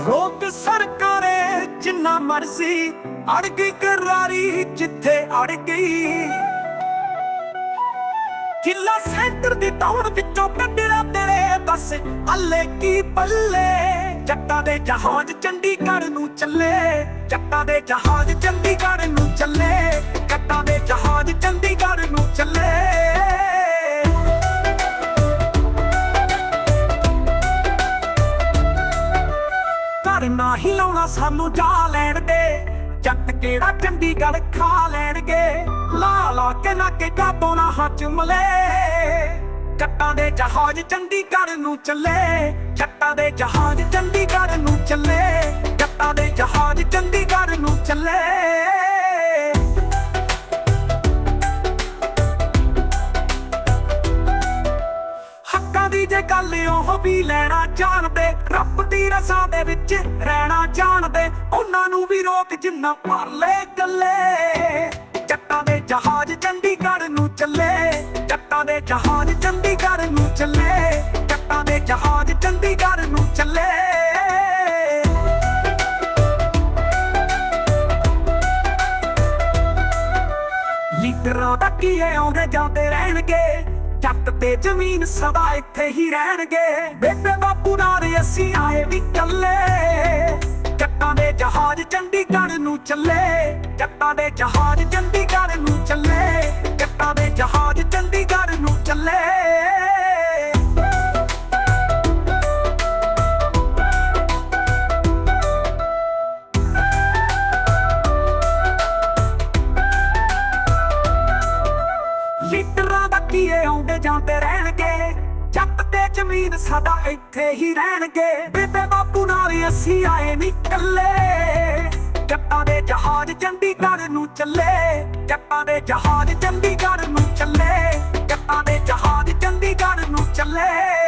ਹੁਣ ਸਰਕਾਰੇ ਜਿੰਨਾ ਮਰਜ਼ੀ, ਅੜ ਗਈ ਕਰਾਰੀ ਜਿੱਥੇ ਅੜ ਗਈ। ਕਿੱਲਾ ਸੈਂਟਰ ਦੀ ਟਾਊਨ ਵਿੱਚੋਂ ਕੱਢਿਆ ਤੇਰੇ ਬਸ ਹੱਲੇ ਕੀ ਪੱਲੇ? ਜੱਟਾਂ ਦੇ ਜਹਾਜ਼ ਚੰਡੀਗੜ੍ਹ ਨੂੰ ਚੱਲੇ, ਜੱਟਾਂ ਦੇ ਜਹਾਜ਼ ਚੰਡੀਗੜ੍ਹ ਨੂੰ ਚੱਲੇ, ਜੱਟਾਂ ਦੇ ਜਹਾਜ਼ ਨਾ ਹੀ ਲਾਉਣਾ ਸਾਨੂੰ ਜਾ ਲੈਣ ਦੇ। ਜੱਟ ਕਿਹੜਾ ਚੰਡੀਗੜ੍ਹ ਖਾ ਲੈਣਗੇ। ਲਾ ਲਾ ਕੇ ਨਾ ਕੇ ਕਾਬੋ ਨਾ ਹੱਥ ਮਲੇ। ਜੱਟਾਂ ਦੇ ਜਹਾਜ਼ ਚੰਡੀਗੜ੍ਹ ਨੂੰ ਚੱਲੇ। ਜੱਟਾਂ ਦੇ ਜਹਾਜ਼ ਚੰਡੀਗੜ੍ਹ ਨੂੰ ਚੱਲੇ। ਜੱਟਾਂ ਦੇ ਜਹਾਜ਼ ਚੰਡੀਗੜ੍ਹ ਨੂੰ ਚੱਲੇ। ਹੱਕਾਂ ਦੀ ਜੇ ਗੱਲ ਉਹ ਵੀ ਲੈਣਾ ਜਾਣਦੇ। ਦੀ ਰਜ਼ਾ ਦੇ ਵਿੱਚ ਰਹਿਣਾ ਜਾਣਦੇ, ਉਹਨਾਂ ਨੂੰ ਵੀ ਰੋਕ ਜਿੰਨਾ ਪਰ ਗੱਲੇ ਜੱਟਾਂ ਦੇ ਜਹਾਜ਼ ਚੰਡੀਗੜ੍ਹ ਨੂੰ ਚੱਲੇ, ਜੱਟਾਂ ਦੇ ਜਹਾਜ਼ ਚੰਡੀਗੜ੍ਹ ਨੂੰ ਚੱਲੇ, ਜੱਟਾਂ ਦੇ ਜਹਾਜ਼ ਚੰਡੀਗੜ੍ਹ ਨੂੰ ਚੱਲੇ। ਲੀਡਰਾਂ ਦਾ ਕੀ ਹੈ ਆਉਂਦੇ ਜਾਂਦੇ ਰਹਿਣਗੇ। ਜੱਟ ਤੇ ਜ਼ਮੀਨ ਸਦਾ ਇੱਥੇ ਹੀ ਰਹਿਣਗੇ। ਬੇਬੇ ਬਾਪੂ ਨਾਲ ਅਸੀਂ ਆਏ ਵੀ ਕੱਲੇ ਜੱਟਾਂ ਦੇ ਜਹਾਜ਼ ਚੰਡੀਗੜ੍ਹ ਨੂੰ ਚੱਲੇ। ਜੱਟਾਂ ਦੇ ਜਹਾਜ਼ ਚੰਡੀਗੜ੍ਹ ਨੂੰ ਚੱਲੇ। ਜੱਟਾਂ ਦੇ ਜਹਾਜ਼ ਚੰਡੀਗੜ੍ਹ ਨੂੰ ਚੱਲੇ। ਲੀਡਰਾਂ ਦਾ ਕੀਏ ਆਉਂਦੇ ਜਾਂਦੇ ਰਹਿਣਗੇ? ਜੱਟ ਤੇ ਜ਼ਮੀਨ ਸਾਡਾ ਇੱਥੇ ਹੀ ਰਹਿਣਗੇ। ਬੇਬੇ ਬਾਪੂ ਨਾਲ ਅਸੀਂ ਆਏ ਨਹੀਂ ਕੱਲੇ ਜੱਟਾਂ ਦੇ ਜਹਾਜ਼ ਚੰਡੀਗੜ੍ਹ ਨੂੰ ਚੱਲੇ। ਜੱਟਾਂ ਦੇ ਜਹਾਜ਼ ਚੰਡੀਗੜ੍ਹ ਨੂੰ ਚੱਲੇ। ਜੱਟਾਂ ਦੇ ਜਹਾਜ਼ ਚੰਡੀਗੜ੍ਹ ਨੂੰ ਚੱਲੇ।